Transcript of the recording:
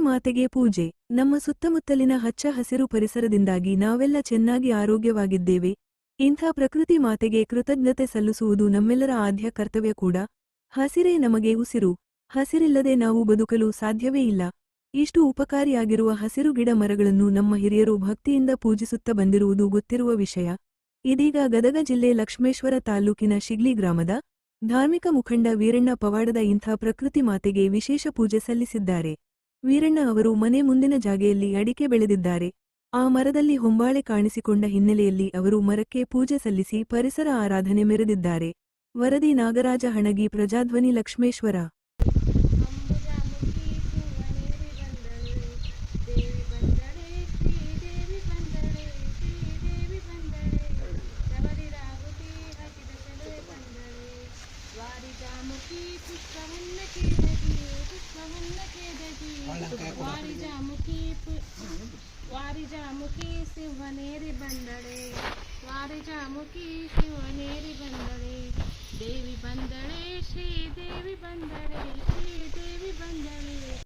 ಮಾತೆಗೆ ಪೂಜೆ. ನಮ್ಮ ಸುತ್ತಮುತ್ತಲಿನ ಹಚ್ಚ ಹಸಿರು ಪರಿಸರದಿಂದಾಗಿ ನಾವೆಲ್ಲ ಚೆನ್ನಾಗಿ ಆರೋಗ್ಯವಾಗಿದ್ದೇವೆ. ಇಂಥ ಪ್ರಕೃತಿ ಮಾತೆಗೆ ಕೃತಜ್ಞತೆ ಸಲ್ಲಿಸುವುದು ನಮ್ಮೆಲ್ಲರ ಆದ್ಯ ಕರ್ತವ್ಯ ಕೂಡ. ಹಸಿರೇ ನಮಗೆ ಉಸಿರು. ಹಸಿರಿಲ್ಲದೆ ನಾವು ಬದುಕಲು ಸಾಧ್ಯವೇ ಇಲ್ಲ. ಇಷ್ಟು ಉಪಕಾರಿಯಾಗಿರುವ ಹಸಿರು ಗಿಡ ಮರಗಳನ್ನು ನಮ್ಮ ಹಿರಿಯರು ಭಕ್ತಿಯಿಂದ ಪೂಜಿಸುತ್ತಾ ಬಂದಿರುವುದು ಗೊತ್ತಿರುವ ವಿಷಯ. ಇದೀಗ ಗದಗ ಜಿಲ್ಲೆ ಲಕ್ಷ್ಮೇಶ್ವರ ತಾಲೂಕಿನ ಶಿಗ್ಲಿ ಗ್ರಾಮದ ಧಾರ್ಮಿಕ ಮುಖಂಡ ವೀರಣ್ಣ ಪವಾಡದ ಇಂಥ ಪ್ರಕೃತಿ ಮಾತೆಗೆ ವಿಶೇಷ ಪೂಜೆ ಸಲ್ಲಿಸಿದ್ದಾರೆ. ವೀರಣ್ಣ ಅವರು ಮನೆ ಮುಂದಿನ ಜಾಗೆಯಲ್ಲಿ ಅಡಿಕೆ ಬೆಳೆದಿದ್ದಾರೆ. ಆ ಮರದಲ್ಲಿ ಹೊಂಬಾಳೆ ಕಾಣಿಸಿಕೊಂಡ ಹಿನ್ನೆಲೆಯಲ್ಲಿ ಅವರು ಮರಕ್ಕೆ ಪೂಜೆ ಸಲ್ಲಿಸಿ ಪರಿಸರ ಆರಾಧನೆ ಮೆರೆದಿದ್ದಾರೆ. ವರದಿ ನಾಗರಾಜ ಹಣಗಿ, ಪ್ರಜಾಧ್ವನಿ ಲಕ್ಷ್ಮೇಶ್ವರ. ಅಂಬುಜಾಮುಖಿ ವಾರಿಜಾಮುಖಿ ಪು- ವಾರಿಜಾಮುಖಿ ಶಿವನೇರಿ ಬಂದಳೆ ವಾರಿಜಾಮುಖಿ ಶಿವನೇರಿ ಬಂದಳೆ ದೇವಿ ಬಂದಳೆ ಶ್ರೀದೇವಿ ಬಂದಳೆ ಶ್ರೀದೇವಿ ಬಂದಳೆ